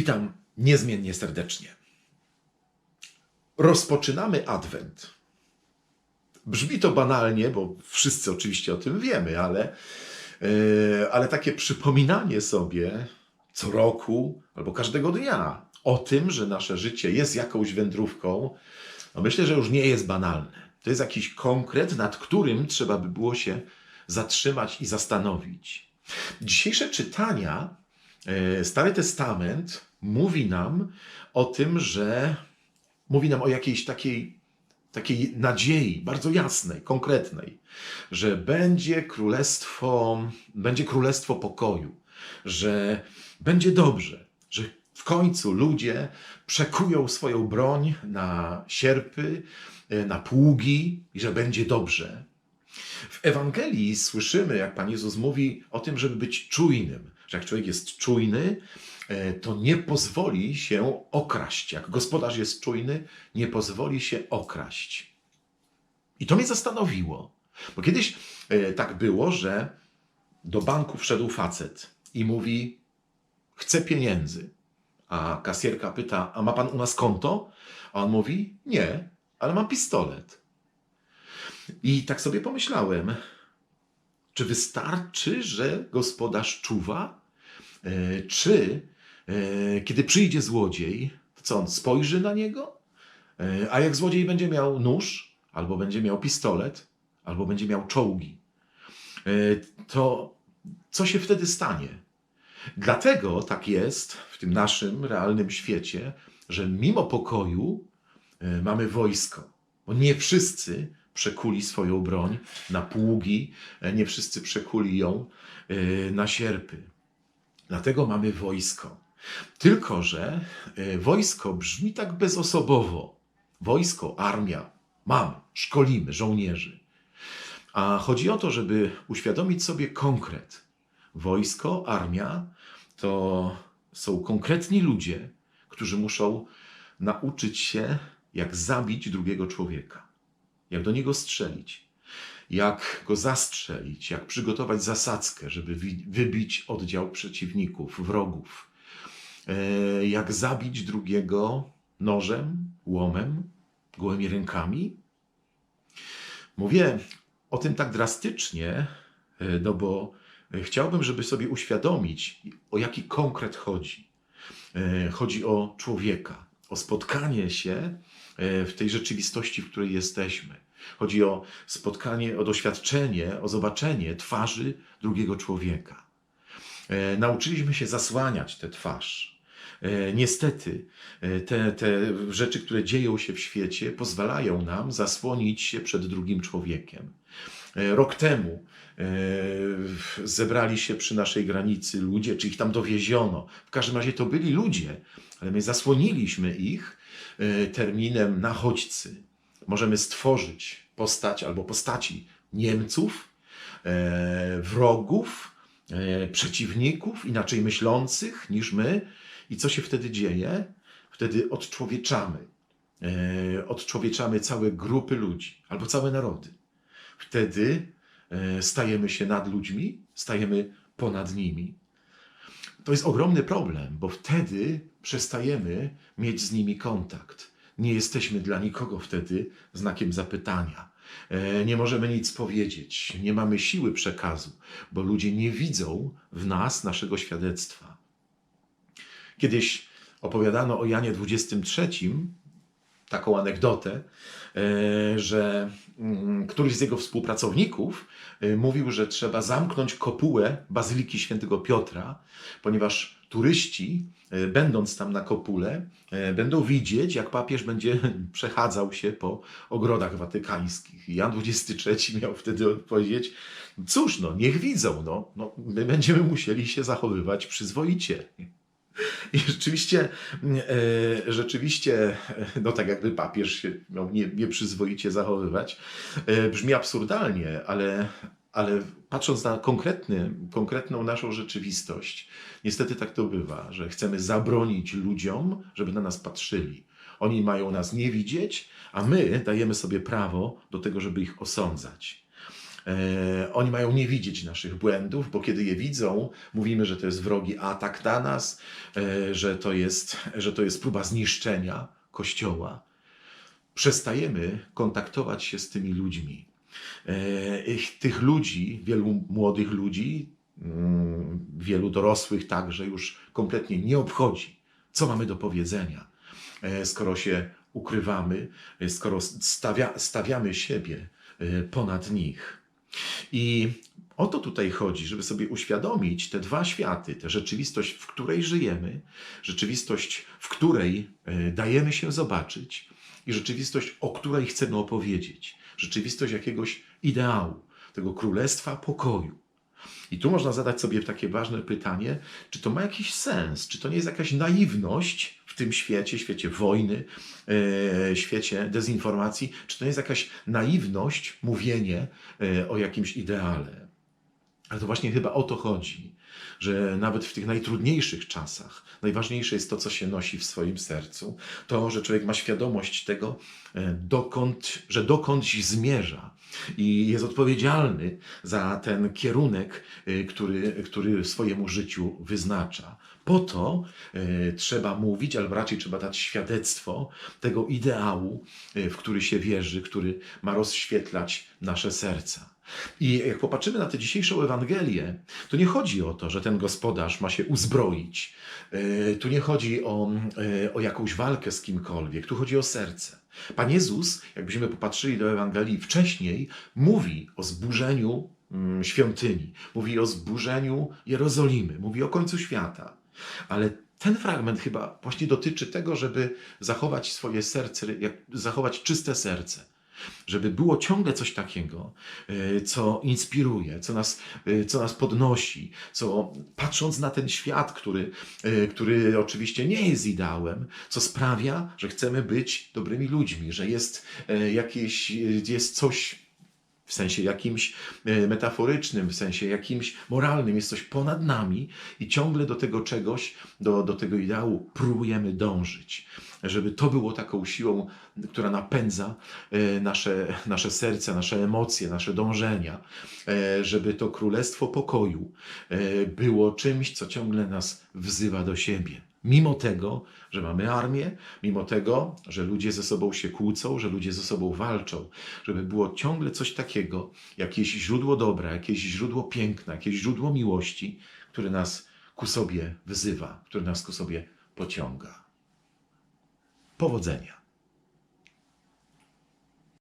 Witam niezmiennie serdecznie. Rozpoczynamy Adwent. Brzmi to banalnie, bo wszyscy oczywiście o tym wiemy, ale, yy, ale takie przypominanie sobie co roku albo każdego dnia o tym, że nasze życie jest jakąś wędrówką, no myślę, że już nie jest banalne. To jest jakiś konkret, nad którym trzeba by było się zatrzymać i zastanowić. Dzisiejsze czytania, e, Stary Testament mówi nam o tym, że mówi nam o jakiejś takiej, takiej nadziei, bardzo jasnej, konkretnej, że będzie królestwo, będzie królestwo pokoju, że będzie dobrze, że w końcu ludzie przekują swoją broń na sierpy, e, na pługi i że będzie dobrze. W Ewangelii słyszymy, jak Pan Jezus mówi o tym, żeby być czujnym, że jak człowiek jest czujny, e, to nie pozwoli się okraść. Jak gospodarz jest czujny, nie pozwoli się okraść. I to mnie zastanowiło, bo kiedyś e, tak było, że do banku wszedł facet i mówi: Chcę pieniędzy. A kasjerka pyta: A ma pan u nas konto? A on mówi: Nie, ale mam pistolet. I tak sobie pomyślałem, czy wystarczy, że gospodarz czuwa? E, Czy e, kiedy przyjdzie złodziej, to co on spojrzy na niego? E, A jak złodziej będzie miał nóż, albo będzie miał pistolet, albo będzie miał czołgi, to co się wtedy stanie? Dlatego tak jest w tym naszym realnym świecie, że mimo pokoju mamy wojsko. Bo nie wszyscy przekuli swoją broń na pługi, nie wszyscy przekuli ją na sierpy. Dlatego mamy wojsko. Tylko, że e, wojsko brzmi tak bezosobowo. Wojsko, armia, mam, szkolimy żołnierzy. A chodzi o to, żeby uświadomić sobie konkret. Wojsko, armia to są konkretni ludzie, którzy muszą nauczyć się, jak zabić drugiego człowieka, jak do niego strzelić, jak go zastrzelić, jak przygotować zasadzkę, żeby wybić oddział przeciwników, wrogów, e, jak zabić drugiego nożem, łomem, gołymi rękami. Mówię o tym tak drastycznie, e, no bo e, chciałbym, żeby sobie uświadomić, o jaki konkret chodzi. Chodzi o człowieka, o spotkanie się w tej rzeczywistości, w której jesteśmy. Chodzi o spotkanie, o doświadczenie, o zobaczenie twarzy drugiego człowieka. E, Nauczyliśmy się zasłaniać tę twarz. E, Niestety, e, te, te rzeczy, które dzieją się w świecie, pozwalają nam zasłonić się przed drugim człowiekiem. Rok temu zebrali się przy naszej granicy ludzie, czy ich tam dowieziono. W każdym razie to byli ludzie, ale my zasłoniliśmy ich terminem nachodźcy. Możemy stworzyć postać albo postaci Niemców, e, wrogów, e, przeciwników, inaczej myślących niż my. I co się wtedy dzieje? Wtedy odczłowieczamy. E, odczłowieczamy całe grupy ludzi albo całe narody. Wtedy stajemy się nad ludźmi, stajemy ponad nimi. To jest ogromny problem, bo wtedy przestajemy mieć z nimi kontakt. Nie jesteśmy dla nikogo wtedy znakiem zapytania. E, Nie możemy nic powiedzieć, nie mamy siły przekazu, bo ludzie nie widzą w nas naszego świadectwa. Kiedyś opowiadano o Janie 23, taką anegdotę, że mm, któryś z jego współpracowników e, mówił, że trzeba zamknąć kopułę Bazyliki Świętego Piotra, ponieważ turyści, e, będąc tam na kopule, e, będą widzieć, jak papież będzie przechadzał się po ogrodach watykańskich. I Jan 23 miał wtedy odpowiedzieć, cóż, no, niech widzą, no, no, my będziemy musieli się zachowywać przyzwoicie. I rzeczywiście, e, rzeczywiście, e, no tak jakby papież się miał nie, nieprzyzwoicie zachowywać, e, brzmi absurdalnie, ale, ale patrząc na konkretny, konkretną naszą rzeczywistość, niestety tak to bywa, że chcemy zabronić ludziom, żeby na nas patrzyli. Oni mają nas nie widzieć, a my dajemy sobie prawo do tego, żeby ich osądzać. E, oni mają nie widzieć naszych błędów, bo kiedy je widzą, mówimy, że to jest wrogi atak na nas, e, że, to jest, że to jest próba zniszczenia Kościoła. Przestajemy kontaktować się z tymi ludźmi. E, tych ludzi, wielu młodych ludzi, mm, wielu dorosłych także już kompletnie nie obchodzi, co mamy do powiedzenia, skoro się ukrywamy, skoro stawia, stawiamy siebie ponad nich. I o to tutaj chodzi, żeby sobie uświadomić te dwa światy, tę rzeczywistość, w której żyjemy, rzeczywistość, w której e, dajemy się zobaczyć i rzeczywistość, o której chcemy opowiedzieć. Rzeczywistość jakiegoś ideału, tego królestwa pokoju. I tu można zadać sobie takie ważne pytanie, czy to ma jakiś sens, czy to nie jest jakaś naiwność tym świecie, świecie wojny, e, świecie dezinformacji, czy to jest jakaś naiwność mówienie e, o jakimś ideale. Ale to właśnie chyba o to chodzi, że nawet w tych najtrudniejszych czasach najważniejsze jest to, co się nosi w swoim sercu, to, że człowiek ma świadomość tego, e, dokąd, że dokądś zmierza i jest odpowiedzialny za ten kierunek, e, który, który swojemu życiu wyznacza. Po to e, trzeba mówić, albo raczej trzeba dać świadectwo tego ideału, e, w który się wierzy, który ma rozświetlać nasze serca. I jak popatrzymy na tę dzisiejszą Ewangelię, to nie chodzi o to, że ten gospodarz ma się uzbroić. Tu nie chodzi o, o jakąś walkę z kimkolwiek, tu chodzi o serce. Pan Jezus, jakbyśmy popatrzyli do Ewangelii wcześniej, mówi o zburzeniu mm, świątyni, mówi o zburzeniu Jerozolimy, mówi o końcu świata. Ale ten fragment chyba właśnie dotyczy tego, żeby zachować swoje serce, zachować czyste serce. Żeby było ciągle coś takiego, e, co inspiruje, co nas, e, co nas podnosi, co patrząc na ten świat, który, e, który oczywiście nie jest ideałem, co sprawia, że chcemy być dobrymi ludźmi, że jest jakieś, jest coś w sensie jakimś metaforycznym, w sensie jakimś moralnym, jest coś ponad nami i ciągle do tego czegoś, do, do tego ideału próbujemy dążyć. Żeby to było taką siłą, która napędza e, nasze, nasze serce, nasze emocje, nasze dążenia, e, żeby to królestwo pokoju e, było czymś, co ciągle nas wzywa do siebie. Mimo tego, że mamy armię, mimo tego, że ludzie ze sobą się kłócą, że ludzie ze sobą walczą, żeby było ciągle coś takiego, jakieś źródło dobra, jakieś źródło piękna, jakieś źródło miłości, które nas ku sobie wzywa, które nas ku sobie pociąga. Powodzenia.